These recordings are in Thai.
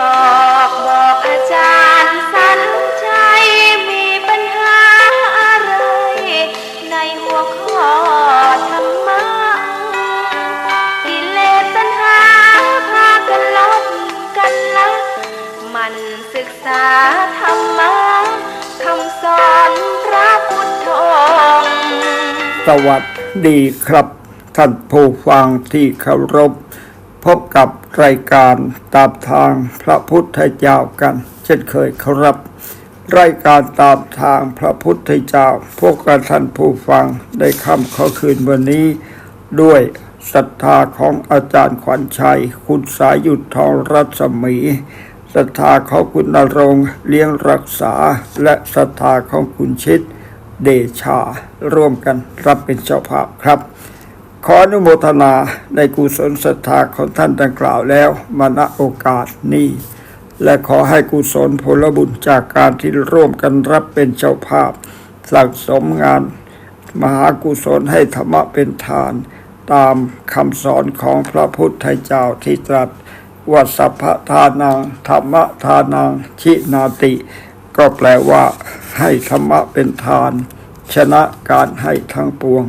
ออกบอกอาจารย์สันชัยมีปัญหาอะไร ในหัวข้อธรรมะกิเลสตัณหาพากันลบกันละมันศึกษาธรรมะคำสอนพระพุทธองค์สวัสดีครับ ท่านผู้ฟังที่เคารพ รายการตามทางพระพุทธเจ้ากัน เช่นเคยครับ รายการตามทางพระพุทธเจ้า พวกกับท่านผู้ฟังได้ค่ำเข้าคืนวันนี้ ด้วยศรัทธาของอาจารย์ขวัญชัย คุณสายุทธทองรัศมีศรัทธาของคุณนรงเลี้ยงรักษา และศรัทธาของคุณชิดเดชา ร่วมกันรับเป็นเจ้าภาพครับ ขออนุโมทนาในกุศลศรัทธาของท่านดังกล่าวแล้วมาณโอกาสนี้ และขอให้กุศลผลบุญจากการที่ร่วมกันรับเป็นเจ้าภาพ สั่งสมงาน มหากุศลให้ธรรมะเป็นทาน ตามคำสอนของพระพุทธเจ้าที่ตรัสว่าสัพพทานังธรรมะทานังชินาติ ก็แปลว่าให้ธรรมะเป็นทาน ชนะการให้ทั้งปวง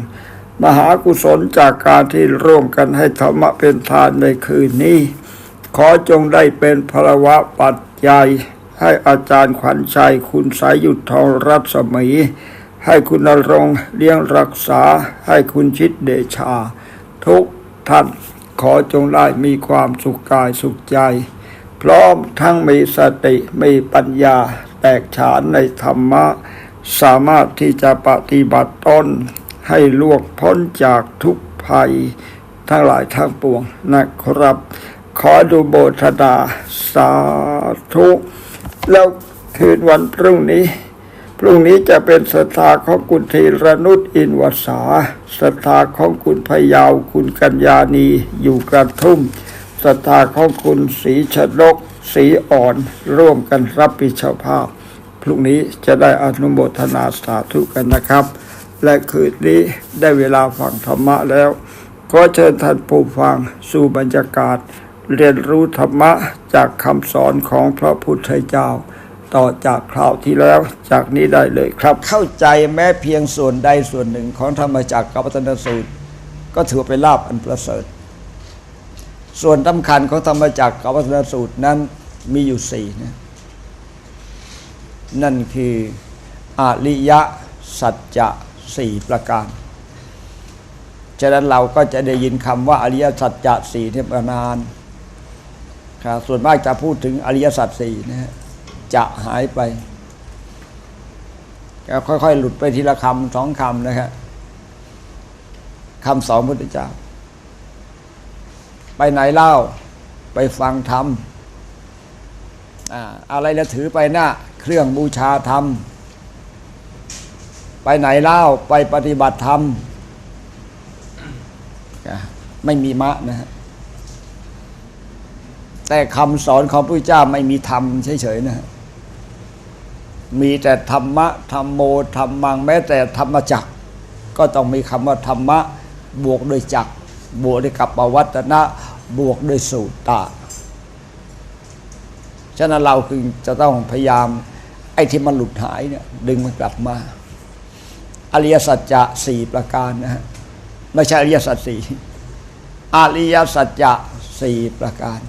มหากุศลจากการที่ร่วมกันให้ธรรมะเป็นทานในคืนนี้ ขอจงได้เป็นพลวะปัจจัย ให้อาจารย์ขวัญชัยคุณสายหยุดทองรัศมี ให้คุณนรงเลี้ยงรักษา ให้คุณชิดเดชา ทุกท่านขอจงได้มีความสุขกายสุขใจ พร้อมทั้งมีสติมีปัญญาแตกฉานในธรรมะ สามารถที่จะปฏิบัติตน ให้ล่วงพ้นจากทุกภัยทั้งหลายทั้งปวงนะครับ ขอดูโบทนาสาธุแล้วคืนวันพรุ่งนี้ พรุ่งนี้จะเป็นศรัทธาของคุณธีรนุชอินวสาศรัทธาของคุณพยาวคุณกัญญาณีอยู่กระทุ่มศรัทธาของคุณศรีชนกศรีอ่อนร่วมกันรับผิดชอบภาพ พรุ่งนี้จะได้อนุโมทนาสาธุกันนะครับ และคืนนี้ได้เวลาฟังธรรมะแล้วขอเชิญท่านผู้ฟังสู่บรรยากาศ เรียนรู้ธรรมะจากคำสอนของพระพุทธเจ้า ต่อจากคราวที่แล้วจากนี้ได้เลยครับ เข้าใจแม้เพียงส่วนใดส่วนหนึ่งของธรรมจักรกับวัฒนสูตร ก็ถือเป็นลาภอันประเสริฐ ส่วนสำคัญของธรรมจักรกับวัฒนสูตรนั้นมีอยู่สี่นะนั่นคืออริยสัจจะ สี่ประการ ฉะนั้นเราก็จะได้ยินคำว่าอริยสัจจะสี่เนี่ยมานานครับส่วนมากจะพูดถึงอริยสัจสี่นะฮะจะหายไปก็ค่อยๆ หลุดไปทีละคำสองคำนะครับคำสองพุทธเจ้า ไปไหนเล่าไปฟังธรรมอ่าอะไรแล้วถือไปหน้า เครื่องบูชาธรรม ไปไหนเล่าไปปฏิบัติธรรมไม่มีมะนะฮะแต่คำสอนของพระเจ้าไม่มีธรรมเฉยๆนะฮะมีแต่ธรรมะธรรมโมธรรมังแม้แต่ธรรมจักก็ต้องมีคำว่าธรรมะ บวกโดยจักบวกด้วยกับปวัตนะ บวกด้วยสูตตะฉะนั้นเราคือจะต้องพยายามไอ้ที่มันหลุดหายเนี่ยดึงมันกลับมา อริยสัจจะสี่ประการนะฮะไม่ใช่อริยสัจสี่อริยสัจจะสี่ประการ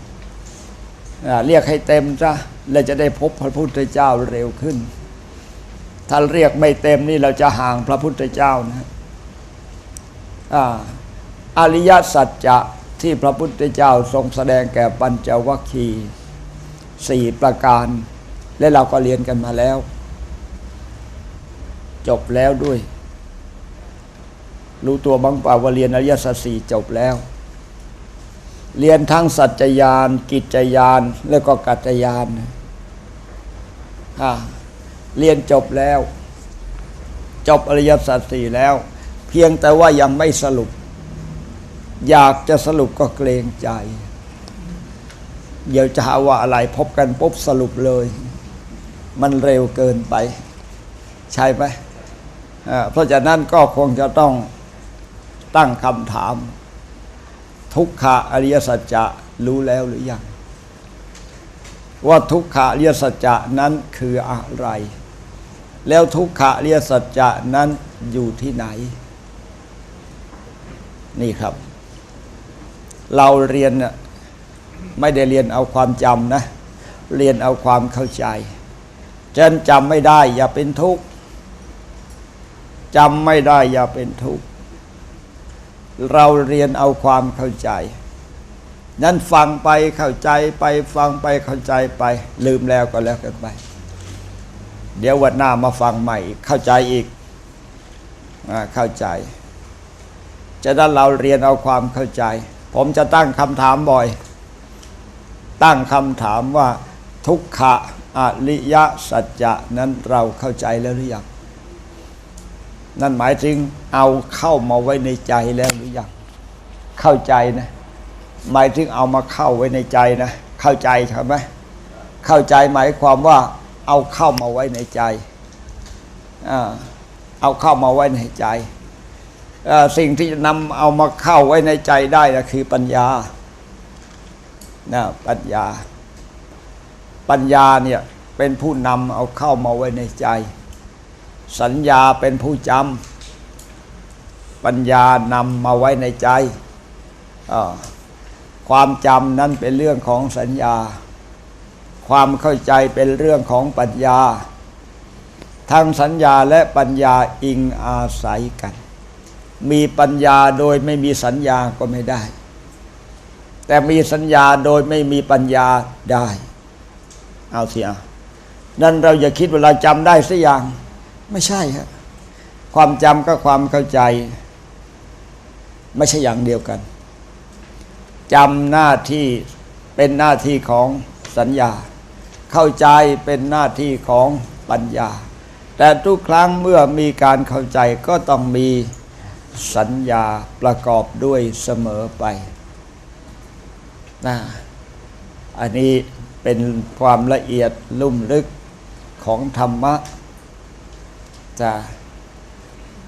เรียกให้เต็มซะแล้วจะได้พบพระพุทธเจ้าเร็วขึ้น ถ้าเรียกไม่เต็มนี่เราจะห่างพระพุทธเจ้านะอาอริยสัจจะที่พระพุทธเจ้าทรงแสดงแก่ปัญจวัคคีย์สี่ประการ และเราก็เรียนกันมาแล้ว จบแล้วด้วย รู้ตัวบ้างเปล่าว่าเรียนอริยสัจสี่จบแล้ว เรียนทั้งสัจจยาน กิจยานแล้วก็กัจจยานเรียนจบแล้ว จบอริยสัจสี่แล้ว เพียงแต่ว่ายังไม่สรุป อยากจะสรุปก็เกรงใจ เดี๋ยวจะหาว่าอะไรพบกันปุ๊บสรุปเลย มันเร็วเกินไป ใช่ไหมเพราะฉะนั้นก็คงจะต้อง ตั้งคำถาม ทุกขะอริยสัจจะรู้แล้วหรือยังว่าทุกขะอริยสัจจะนั้นคืออะไร แล้วทุกขะอริยสัจจะนั้นอยู่ที่ไหน นี่ครับ เราเรียนน่ะไม่ได้เรียนเอาความจำนะ เรียนเอาความเข้าใจฉะนันจำไม่ได้อย่าเป็นทุกข์จำไม่ได้อย่าเป็นทุกข์ เราเรียนเอาความเข้าใจ นั้นฟังไปเข้าใจไปฟังไปเข้าใจไป ลืมแล้วก็แล้วกันไป เดี๋ยววันหน้ามาฟังใหม่เข้าใจอีกอเข้าใจจะนั้นเราเรียนเอาความเข้าใจ ผมจะตั้งคำถามบ่อย ตั้งคำถามว่าทุกขะอริยสัจจะนั้นเราเข้าใจแล้วหรือยัง นั่นหมายถึงเอาเข้ามาไว้ในใจแล้วหรือยังเข้าใจนะ หมายถึงเอามาเข้าไว้ในใจนะ เข้าใจใช่ไหมเข้าใจหมายความว่า เอาเข้ามาไว้ในใจเอาเข้ามาไว้ในใจสิ่งที่จะนำเอามาเข้าไว้ในใจได้นะคือปัญญานะปัญญา ปัญญาเนี่ยเป็นผู้นำเอาเข้ามาไว้ในใจ สัญญาเป็นผู้จำปัญญานำมาไว้ในใจ ความจำนั้นเป็นเรื่องของสัญญา ความเข้าใจเป็นเรื่องของปัญญา ทั้งสัญญาและปัญญาอิงอาศัยกัน มีปัญญาโดยไม่มีสัญญาก็ไม่ได้ แต่มีสัญญาโดยไม่มีปัญญาได้ เอาเสียนั่นเราอย่าคิดเวลาจำได้สักอย่าง ไม่ใช่ฮะความจำกับความเข้าใจ ไม่ใช่อย่างเดียวกันจำหน้าที่เป็นหน้าที่ของสัญญา เข้าใจเป็นหน้าที่ของปัญญา แต่ทุกครั้งเมื่อมีการเข้าใจก็ต้องมีสัญญาประกอบด้วยเสมอไปนะอันนี้เป็นความละเอียดลุ่มลึกของธรรมะ จะ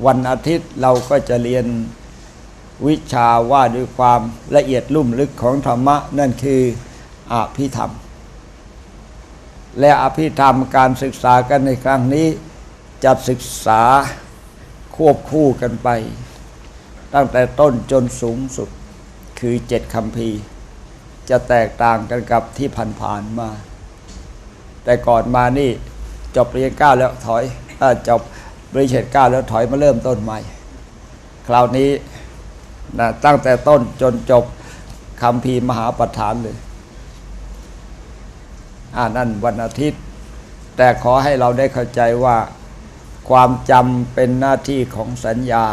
วันอาทิตย์เราก็จะเรียนวิชาว่าด้วยความละเอียดลุ่มลึกของธรรมะ นั่นคืออภิธรรม และอภิธรรมการศึกษากันในครั้งนี้จะศึกษาควบคู่กันไป ตั้งแต่ต้นจนสูงสุดคือเจ็ดคำพีจะแตกต่างกันกับที่ผ่านๆมา แต่ก่อนมานี่จบเรียนเก้าแล้วถอย จบบริเชตเก้าแล้วถอยมาเริ่มต้นใหม่ คราวนี้นะตั้งแต่ต้นจนจบคำพีมหาประธานเลยอ่านั่นวันอาทิตย์ แต่ขอให้เราได้เข้าใจว่าความจำเป็นหน้าที่ของสัญญา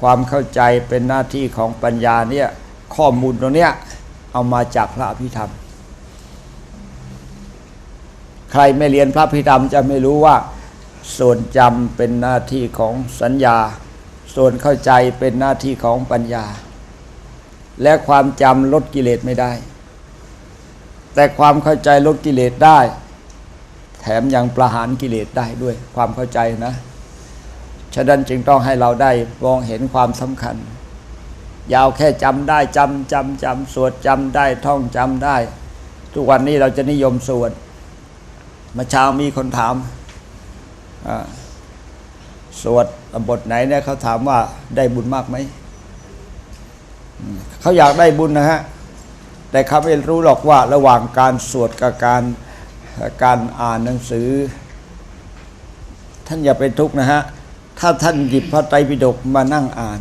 ความเข้าใจเป็นหน้าที่ของปัญญาเนี่ยข้อมูลตรงเนี้ยเอามาจากพระอภิธรรม ใครไม่เรียนพระอภิธรรมจะไม่รู้ว่า ส่วนจำเป็นหน้าที่ของสัญญา ส่วนเข้าใจเป็นหน้าที่ของปัญญา และความจำลดกิเลสไม่ได้ แต่ความเข้าใจลดกิเลสได้ แถมยังประหารกิเลสได้ด้วยความเข้าใจนะ ฉะนั้นจึงต้องให้เราได้มองเห็นความสำคัญยาวแค่จำได้จำจำจำสวดจำได้ท่องจำได้ ทุกวันนี้เราจะนิยมสวดเมาเช้ามีคนถาม สวดบทไหนเนี่ยเขาถามว่าได้บุญมากไหมเขาอยากได้บุญนะฮะ แต่เขาไม่รู้หรอกว่าระหว่างการสวดกับการการอ่านหนังสือ ท่านอย่าเป็นทุกข์นะฮะ ถ้าท่านหยิบพระไตรปิฎกมานั่งอ่าน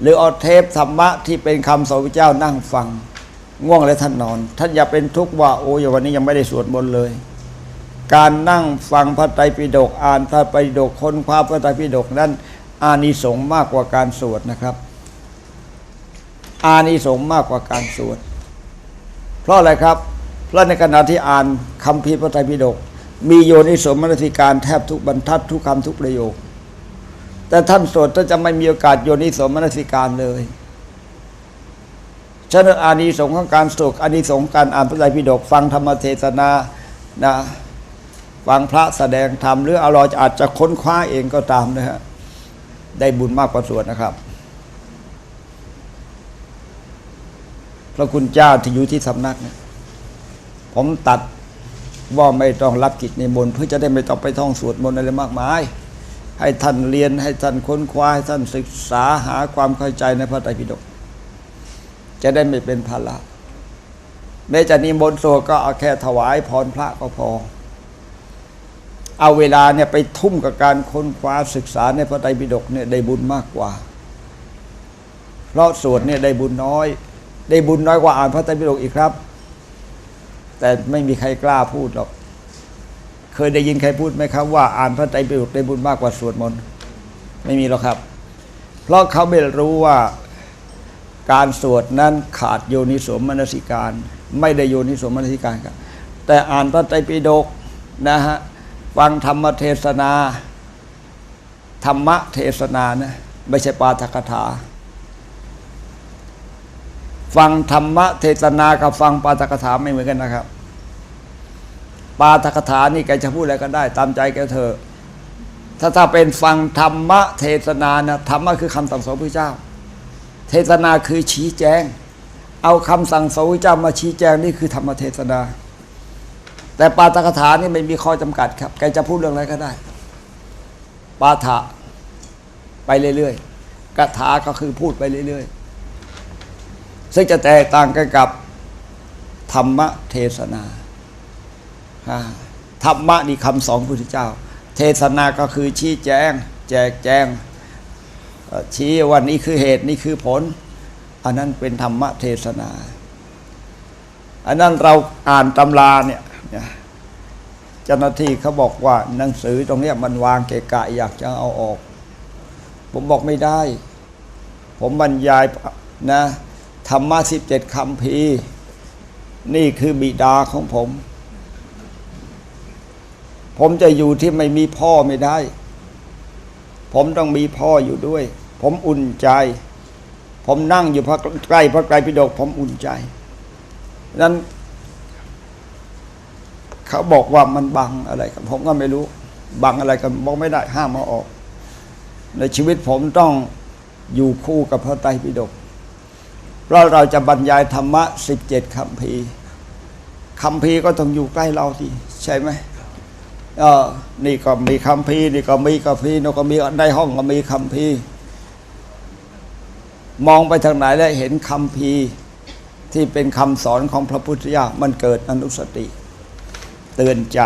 หรือเอาเทปธรรมะที่เป็นคำสอนพระเจ้านั่งฟัง ง่วงแล้วท่านนอน ท่านอย่าเป็นทุกข์ว่าโอ้ยวันนี้ยังไม่ได้สวดมนต์เลย การนั่งฟังพระไตรปิฎกอ่านพระไตรปิฎกค้นคว้าพระไตรปิฎกนั้นอานิสงส์มากกว่าการสวดนะครับ อานิสงส์มากกว่าการสวด เพราะอะไรครับ เพราะในขณะที่อ่านคำพีพระไตรปิฎกมีโยนิสมนสิการแทบทุกบรรทัดทุกคำทุกประโยค แต่ท่านสวดท่านจะไม่มีโอกาสโยนิสมนสิการเลยฉะนั้นอานิสงส์ของการสวดอานิสงส์การอ่านพระไตรปิฎกฟังธรรมเทศนานะ ฟังพระแสดงธรรมหรืออาเรอาจจะค้นคว้าเองก็ตามนะฮะได้บุญมากกว่าสวดนะครับ พระคุณเจ้าที่อยู่ที่สำนักเนี่ยผมตัดว่าไม่ต้องรับกิจในิมนเพื่อจะได้ไม่ต้องไปท่องสวดมนต์อะไรมากมาย ให้ท่านเรียนให้ท่านค้นคว้าให้ท่านศึกษาหาความเข้าใจในพระไตรปิฎกจะได้ไม่เป็นภาระแม้จะนิมนต์สวดก็เอาแค่ถวายพรพระก็พอ เอาเวลาเนี่ยไปทุ่มกับการค้นคว้าศึกษาในพระไตรปิฎกเนี่ยได้บุญมากกว่า เพราะสวดเนี่ยได้บุญน้อย ได้บุญน้อยกว่าอ่านพระไตรปิฎกอีกครับ แต่ไม่มีใครกล้าพูดหรอก เคยได้ยินใครพูดไหมครับ ว่าอ่านพระไตรปิฎกได้บุญมากกว่าสวดมนต์ไม่มีหรอกครับ เพราะเขาไม่รู้ว่าการสวดนั้นขาดโยนิสมมนสิการ ไม่ได้โยนิสมมนสิการครับแต่อ่านพระไตรปิฎกนะฮะ ฟังธรรมเทศนา ธรรมเทศนานะไม่ใช่ปาฐกถา ฟังธรรมเทศนากับฟังปาฐกถาไม่เหมือนกันนะครับ ปาฐกถานี่แกจะพูดอะไรก็ได้ ตามใจแกเถอะถ้าถ้าเป็นฟังธรรมเทศนานะธรรมะคือคำสั่งสอนพระเจ้า เทศนาคือชี้แจง เอาคำสั่งสอนพระเจ้ามาชี้แจงนี่คือธรรมเทศนา แต่ปาฐกถานี่ไม่มีข้อจำกัดครับแกจะพูดเรื่องอะไรก็ได้ ปาฐะไปเรื่อยๆกถาก็คือพูดไปเรื่อยๆ ซึ่งจะแตกต่างกันกับธรรมเทศนาธรรมะนี่คำสอนพระพุทธเจ้า เทศนาก็คือชี้แจง แจกแจง ชี้ว่านี่คือเหตุนี่คือผล อันนั้นเป็นธรรมเทศนา อันนั้นเราอ่านตำราเนี่ย เจ้าหน้าที่เขาบอกว่าหนังสือตรงนี้มันวางเกะกะอยากจะเอาออก ผมบอกไม่ได้ ผมบรรยายนะธรรมะสิบเจ็ดคำพีนี่คือบิดาของผม ผมจะอยู่ที่ไม่มีพ่อไม่ได้ ผมต้องมีพ่ออยู่ด้วย ผมอุ่นใจ ผมนั่งอยู่พระใกล้พระไตรปิฎกผมอุ่นใจนั้น เขาบอกว่ามันบังอะไรกันผมก็ไม่รู้ บังอะไรกันบอกไม่ได้ห้ามมาออก ในชีวิตผมต้องอยู่คู่กับพระไตรปิฎกเพราะเราจะบรรยายธรรมะสิบเจ็ดคำพีคำพีก็ต้องอยู่ใกล้เราทีใช่ไหมเออนี่ก็มีคำพีนี่ก็มีคำพีนี่ก็มีในห้องก็มีคำพีมองไปทางไหนแล้วเห็นคำพีที่เป็นคำสอนของพระพุทธเจ้ามันเกิดอนุสติ เตือนใจ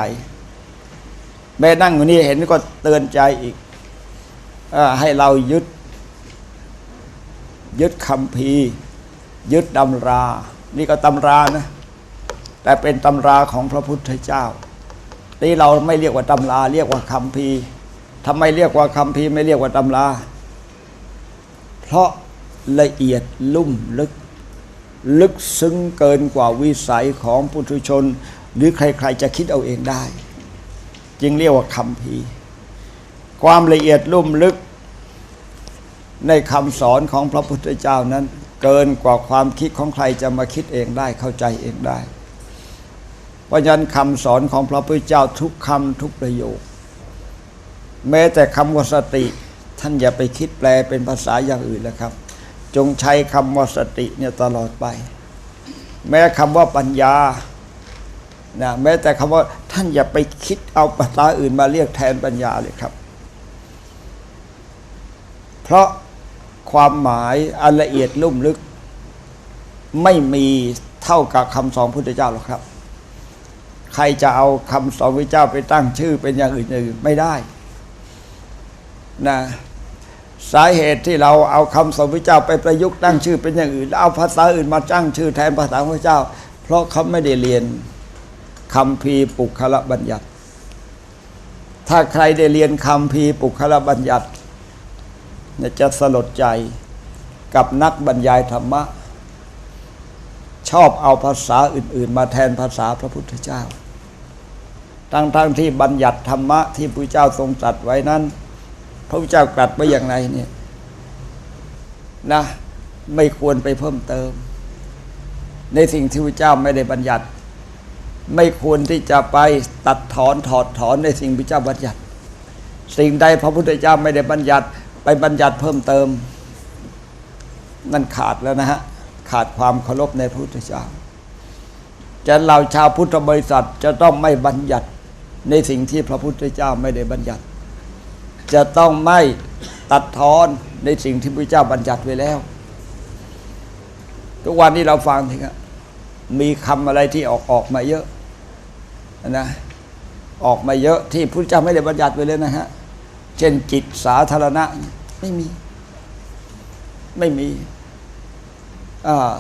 แม่นั่งอยู่นี่เห็นก็เตือนใจอีกอให้เรายึด ยึดคำพียึดตำรา นี่ก็ตำรานะ แต่เป็นตำราของพระพุทธเจ้านี่เราไม่เรียกว่าตำรา เรียกว่าคำพีทำไมเรียกว่าคำพีไม่เรียกว่าตำรา เพราะละเอียดลุ่มลึก ลึกซึ้งเกินกว่าวิสัยของปุถุชน หรือใครๆจะคิดเอาเองได้ จึงเรียกว่าคำพีความละเอียดลุ่มลึก ในคำสอนของพระพุทธเจ้านั้น เกินกว่าความคิดของใครจะมาคิดเองได้เข้าใจเองได้ เพราะฉะนั้นคำสอนของพระพุทธเจ้าทุกคำทุกประโยค แม้แต่คำว่าสติ ท่านอย่าไปคิดแปลเป็นภาษาอย่างอื่นแล้วครับ จงใช้คำว่าสติเนี่ยตลอดไป แม้คำว่าปัญญา นะแม้แต่คำว่าท่านอย่าไปคิดเอาภาษาอื่นมาเรียกแทนปัญญาเลยครับ เพราะความหมายอันละเอียดลุ่มลึก ไม่มีเท่ากับคำสอนพุทธเจ้าหรอกครับ ใครจะเอาคำสอนพระเจ้าไปตั้งชื่อเป็นอย่างอื่นๆไม่ได้นะสาเหตุที่เราเอาคำสอนพระเจ้าไปประยุกต์ตั้งชื่อเป็นอย่างอื่นแล้วเอาภาษาอื่นมาตั้งชื่อแทนภาษาพระเจ้า เพราะเขาไม่ได้เรียน คำพีปุคละบัญญัติ ถ้าใครได้เรียนคำพีปุคละบัญญัติจะสลดใจกับนักบรรยายธรรมะ ชอบเอาภาษาอื่น ๆ มาแทนภาษาพระพุทธเจ้า ทั้งๆที่บัญญัติธรรมะที่พระเจ้าทรงตรัสไว้นั้น พระพุทธเจ้าตรัสไว้อย่างไรเนี่ยนะไม่ควรไปเพิ่มเติม ในสิ่งที่พระเจ้าไม่ได้บัญญัติ ไม่ควรที่จะไปตัดถอนถอดถอนในสิ่งพระเจ้าบัญญัติ สิ่งใดพระพุทธเจ้าไม่ได้บัญญัติไปบัญญัติเพิ่มเติม นั่นขาดแล้วนะฮะ ขาดความเคารพในพระพุทธเจ้าจะเราชาวพุทธบริษัทจะต้องไม่บัญญัติในสิ่งที่พระพุทธเจ้าไม่ได้บัญญัติ จะต้องไม่ตัดทอนในสิ่งที่พระเจ้าบัญญัติไว้แล้ว ทุกวันนี้เราฟังทีครับมีคำอะไรที่ออกออกมาเยอะ นะออกมาเยอะที่พระเจ้าไม่ได้บัญญัติไว้เลยนะฮะ เช่นจิตสาธารณะ ไม่มี ไม่มีอ่า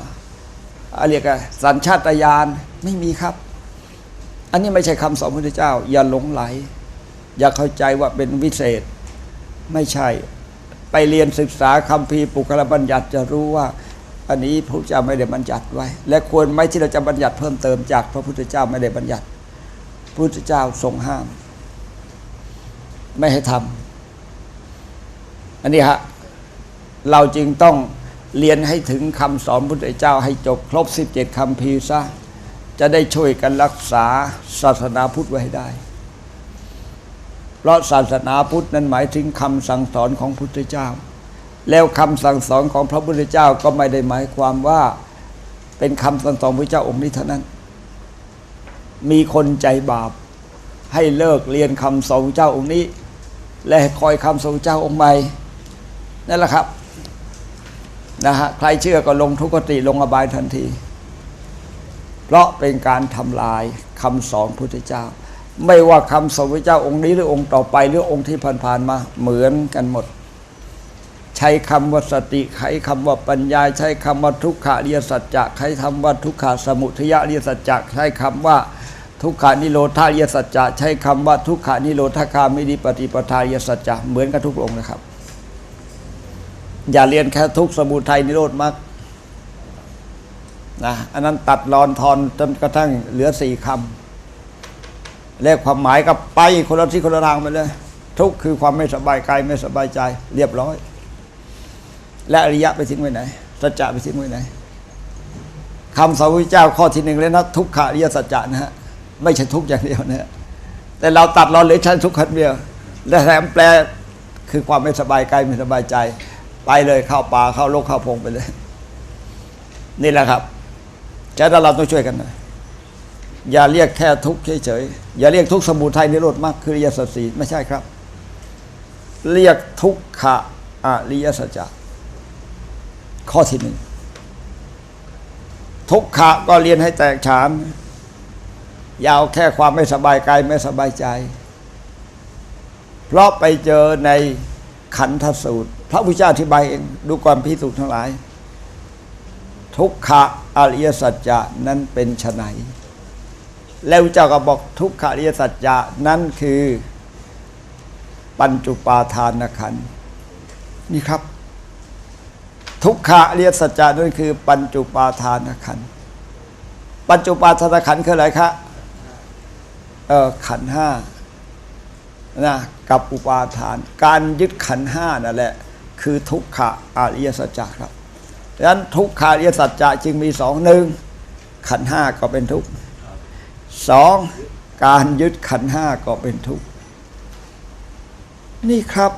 อะไรยกอะสัญชาตญาณไม่มีครับ อันนี้ไม่ใช่คำสอนพระพุทธเจ้า อย่าหลงไหล อย่าเข้าใจว่าเป็นวิเศษ ไม่ใช่ ไปเรียนศึกษาคำพีปุคลบัญญัติจะรู้ว่า อันนี้พระพุทธเจ้าไม่ได้บัญญัติไว้ และควรไหมที่เราจะบัญญัติเพิ่มเติมจากพระพุทธเจ้าไม่ได้บัญญัติ พระพุทธเจ้าทรงห้าม ไม่ให้ทำอันนี้ฮะเราจึงต้องเรียนให้ถึงคำสอนพุทธเจ้าให้จบครบ 17คำพีซะจะได้ช่วยกันรักษาศาสนาพุทธไว้ให้ได้ เพราะศาสนาพุทธนั้นหมายถึงคำสั่งสอนของพุทธเจ้า แล้วคำสั่งสอนของพระพุทธเจ้าก็ไม่ได้หมายความว่าเป็นคำสั่งสอนพระเจ้าองค์นี้เท่านั้น มีคนใจบาป ให้เลิกเรียนคำสอนเจ้าองค์นี้ และคอยคำสอนเจ้าองค์ใหม่นั่นแหละครับนะฮะใครเชื่อก็ลงทุกขติลงอบายทันที เพราะเป็นการทำลายคำสอนพุทธเจ้า ไม่ว่าคำสอนพระเจ้าองค์นี้หรือองค์ต่อไปหรือองค์ที่ผ่านๆมาเหมือนกันหมด ใช้คำว่าสติใช้คำว่าปัญญา ใช้คำว่าทุกขะเรียสัจจะใช้คำว่าทุกขะสมุทยะเรียสัจจะใช้คำว่า ทุกขานิโรธาเยสัจจะใช้คำว่าทุกขานิโรธคามินิปฏิปทาเยสัจจะเหมือนกันทุกองนะครับ อย่าเรียนแค่ทุกสมุทัยนิโรธมรรคนะอันนั้นตัดรอนทอนจนกระทั่งเหลือสี่คำเลขความหมายก็ไปคนละที่คนละทางไปเลย ทุกคือความไม่สบายกายไม่สบายใจ เรียบร้อย และอริยะไปทิ้งไว้ไหนสัจจะไปทิ้งไว้ไหนคำสอนพระเจ้าข้อที่หนึ่งเลยนะทุกขาริยสัจจะนะฮะ ไม่ใช่ทุกอย่างเดียวเนะฮะแต่เราตัดเราเหลือชั้นทุกข์คนเดียว และแถมแปลคือความไม่สบายกายไม่สบายใจ ไปเลยเข้าป่าเข้าโลกเข้าพงไปเลย นี่แหละครับจะนั้นเราต้องช่วยกันนะอย่าเรียกแค่ทุกข์เฉยๆอย่าเรียกทุกข์สมุทัยนิโรธมากคืออริยสัจสี่ไม่ใช่ครับ เรียกทุกขะอริยสัจข้อที่หนึ่งทุกขะก็เรียนให้แตกฉาน ยาวแค่ความไม่สบายกายไม่สบายใจ เพราะไปเจอในขันธสูตร พระพุทธเจ้าอธิบายเองดูความพิสูจน์ทั้งหลาย ทุกขะอริยสัจจะนั้นเป็นไฉนแล้วเจ้าก็บอกทุกขะอริยสัจจะนั้นคือ ปัญจุปาทานขันนี่ครับ ทุกขะอริยสัจจะนั่นคือ ปัญจุปาทานขันธปัญจุปาทานขันคืออะไรครับเออ ขันห้านะกับอุปาทาน การยึดขันห้านั่นแหละ คือทุกขะอริยสัจจะครับดังนั้นทุกขาอริยสัจจะจึงมีสองหนึ่งขันห้าก็เป็นทุกข์สองการยึดขันห้าก็เป็นทุกข์นี่ครับ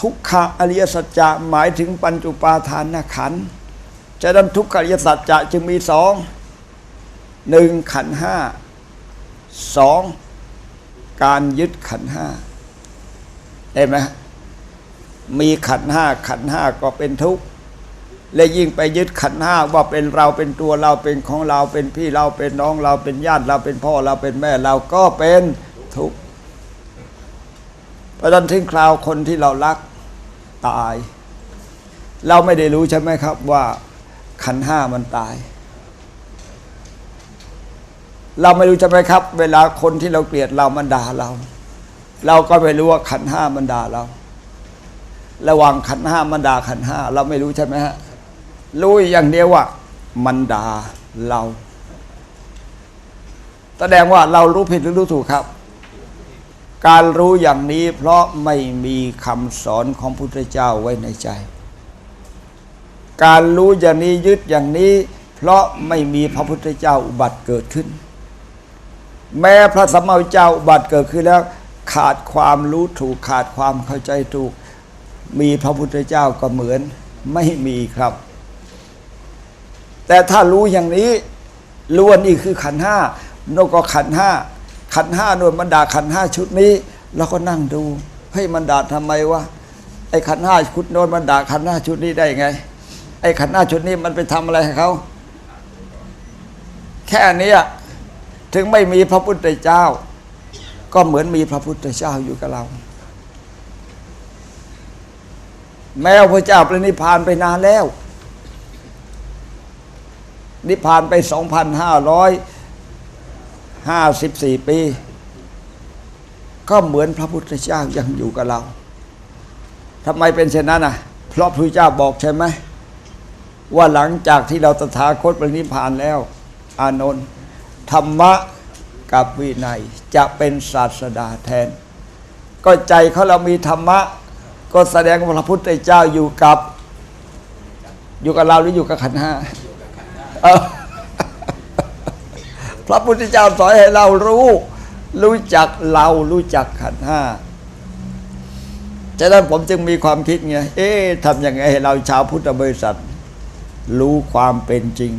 ทุกขะอริยสัจจะหมายถึงปัญจุปาทานนขันจะนั้นทุกขอริยสัจจะจึงมีสองหนึ่งขันห้าสอง การยึดขันห้าได้ไหมมีขันห้าขันห้าก็เป็นทุกข์และยิ่งไปยึดขันห้าว่าเป็นเราเป็นตัวเราเป็นของเราเป็นพี่เราเป็นน้องเราเป็นญาติเราเป็นพ่อเราเป็นแม่เราก็เป็นทุกข์เพราะนั้นถึงคราวคนที่เรารักตาย เราไม่ได้รู้ใช่ไหมครับว่าขันห้ามันตาย เราไม่รู้ใช่ไหมครับ เวลาคนที่เราเกลียดเรามันด่าเรา เราก็ไม่รู้ว่าขันห้ามันด่าเรา ระหว่างขันห้ามันด่าขันห้าเราไม่รู้ใช่ไหมฮะรู้อย่างเดียวว่า มันด่าเราแสดงว่าเรารู้ผิดหรือรู้ถูกครับ การรู้อย่างนี้เพราะไม่มีคำสอนของพุทธเจ้าไว้ในใจ การรู้อย่างนี้ยึดอย่างนี้ เพราะไม่มีพระพุทธเจ้าอุบัติเกิดขึ้น แม้พระสัมมาสัมพุทธเจ้าบัติเกิดขึ้นแล้ว ขาดความรู้ถูกขาดความเข้าใจถูก มีพระพุทธเจ้าก็เหมือนไม่มีครับ แต่ถ้ารู้อย่างนี้รู้ว่านี่คือขันห้าโนก็ขันห้าขันห้าโนนมันด่าขันห้าชุดนี้เราก็นั่งดูเฮ้ยมันด่าทำไมวะไอ้ขันห้าชุดโนนมันด่าขันห้าชุดนี้ได้ไง ไอ้ขันห้าชุดนี้มันไปทำอะไรให้เขาแค่นี้ย ถึงไม่มีพระพุทธเจ้า ก็เหมือนมีพระพุทธเจ้าอยู่กับเรา แม้ว่พระเจ้าประนิพพานไปนานแล้ว นิพพานไป 2,554 ปี ก็เหมือนพระพุทธเจ้ายังอยู่กับเราทำไมเป็นเช่นนั้นอะ เพราะพระเจ้าบอกใช่ไหมว่าหลังจากที่เราตถาคตปรินิพพานแล้ว อานนท์ ธรรมะกับวินัยจะเป็นศาสดาแทน ก็ใจเขาเรามีธรรมะ ก็แสดงว่าพระพุทธเจ้าอยู่กับ อยู่กับเราหรืออยู่กับขันห้าพระพุทธเจ้าสอนให้เรารู้ รู้จักเรารู้จักขันห้าฉะนั้นผมจึงมีความคิดไง เอ๊ะทำยังไงให้เราชาวพุทธบริษัท รู้ความเป็นจริง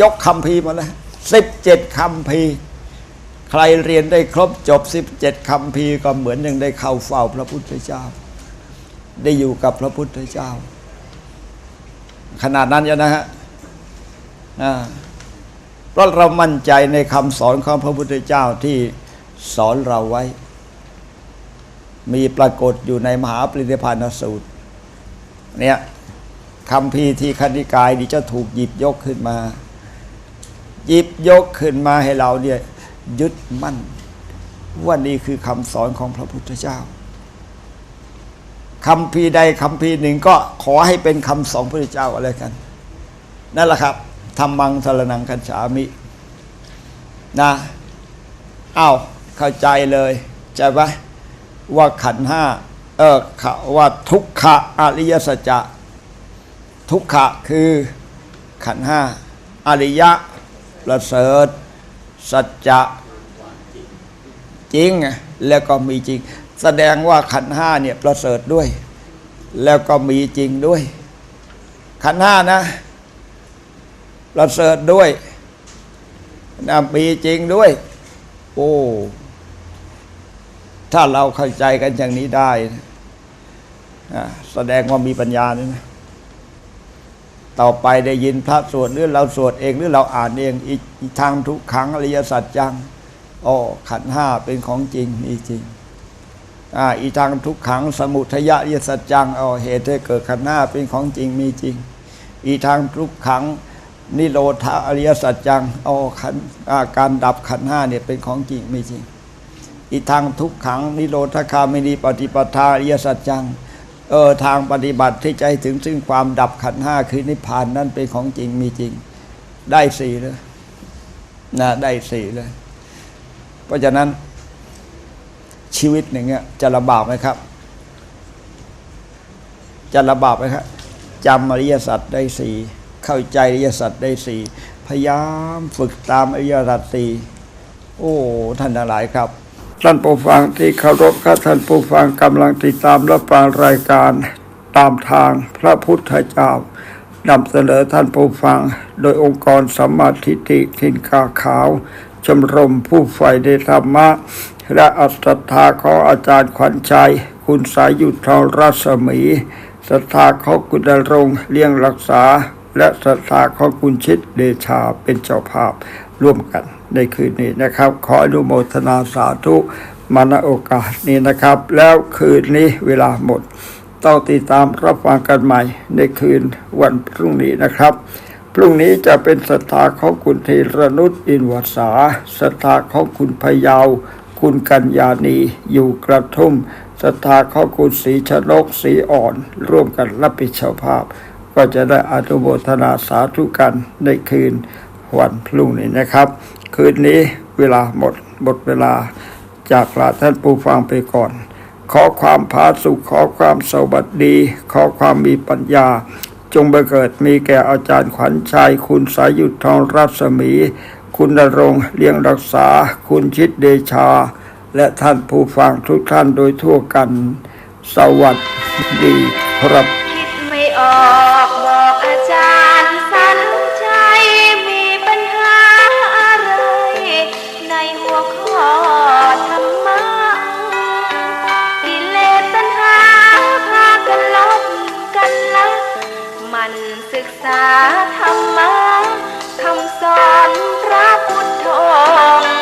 ยกคำพีมาแล้ว สิบเจ็ดคำพีใครเรียนได้ครบจบสิบเจ็ดคำพีก็เหมือนยังได้เข้าเฝ้าพระพุทธเจ้า ได้อยู่กับพระพุทธเจ้า ขนาดนั้นยนะฮะเพราะเรามั่นใจในคำสอนของพระพุทธเจ้าที่สอนเราไว้ มีปรากฏอยู่ในมหาปรินิพพานสูตร เนี่ยคำพีที่คณิกายนี่จะถูกหยิบยกขึ้นมา หยิบยกขึ้นมาให้เราเนี่ยยึดมั่น ว่านี่คือคำสอนของพระพุทธเจ้าคำพีใดคำพีหนึ่งก็ขอให้เป็นคำสอนพระเจ้าอะไรกัน นั่นแหละครับธรรมังสรนังคัจฉามินะอ้าวเข้าใจเลยใจไหมว่าขันห้าเออว่าทุกขะอริยสัจจะทุกขะคือขันห้าอริยะ ประเสริฐ สัจจะจริง แล้วก็มีจริง แสดงว่าขันห้าเนี่ยประเสริฐด้วย แล้วก็มีจริงด้วย ขันห้านะ ประเสริฐด้วยนะมีจริงด้วย โอ้ถ้าเราเข้าใจกันอย่างนี้ได้นะอะแสดงว่ามีปัญญาด้วยนะ ต่อไปได้ยินพระสวดหรือเราสวดเองหรือเราอ่านเองอีกทางทุกขังอริยสัจจังอ๋อขันห้าเป็นของจริงมีจริงอ่าอีทางทุกขังสมุทยะอริยสัจจังอ๋อเหตุให้เกิดขันห้าเป็นของจริงมีจริง อีทางทุกขังนิโรธาอริยสัจจังอ๋อขันาการดับขันห้าเนี่ยเป็นของจริงมีจริง อีทางทุกขังนิโรธคามินีปฏิปทาอริยสัจจัง เออทางปฏิบัติที่ใจถึงซึ่งความดับขันห้าคือนิพพานนั่นเป็นของจริงมีจริง ได้สี่เลยนะได้สี่เลย เพราะฉะนั้นชีวิตหนึ่งเนี่ยจะลำบากไหมครับ จะลำบากไหมครับจำอริยสัจได้สี่เข้าใจอริยสัจได้สี่พยายามฝึกตามอริยสัจสี่โอ้ท่านทั้งหลายครับ ท่านผู้ฟังที่เคารพครับท่านผู้ฟังกำลังติดตามรับฟังรายการตามทางพระพุทธเจ้านำเสนอท่านผู้ฟัง โดยองค์กรสัมมาทิฏฐิทินกาขาว ชมรมผู้ใฝ่ในธรรมะ และอัตถาของอาจารย์ขวัญชัย คุณสายยุทธทองรัศมีศรัทธาของคุณดรงเลี้ยงรักษา และศรัทธาของคุณชิดเดชาเป็นเจ้าภาพร่วมกัน ในคืนนี้นะครับ ขออนุโมทนาสาธุมาณโอกาสนี้นะครับ แล้วคืนนี้เวลาหมด ต้องติดตามรับฟังกันใหม่ในคืนวันพรุ่งนี้นะครับ พรุ่งนี้จะเป็นศรัทธาของคุณธีรนุชอินวสาศรัทธาของคุณพยาว คุณกัญญาณีอยู่กระทุ่มศรัทธาของคุณศรีชนกศรีอ่อน ร่วมกันรับผิดชอบภาพ ก็จะได้อนุโมทนาสาธุกันในคืนวันพรุ่งนี้นะครับ คืนนี้เวลาหมดหมดเวลาจากลาท่านผู้ฟังไปก่อน ขอความผาสุขขอความสวัสดี ขอความมีปัญญา จงบังเกิดมีแก่อาจารย์ขวัญชัย คุณสายุทธทองรัศมี คุณนรงเลี้ยงรักษา คุณชิดเดชา และท่านผู้ฟังทุกท่านโดยทั่วกัน สวัสดีครับคิดไม่ออกบอกอาจารย์สัน ษาธรรมะคำสอนพระพุทธองค์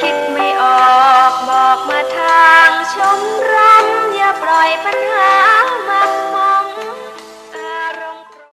คิดไม่ออกบอกมาทางชมรมอย่าปล่อยปัญหา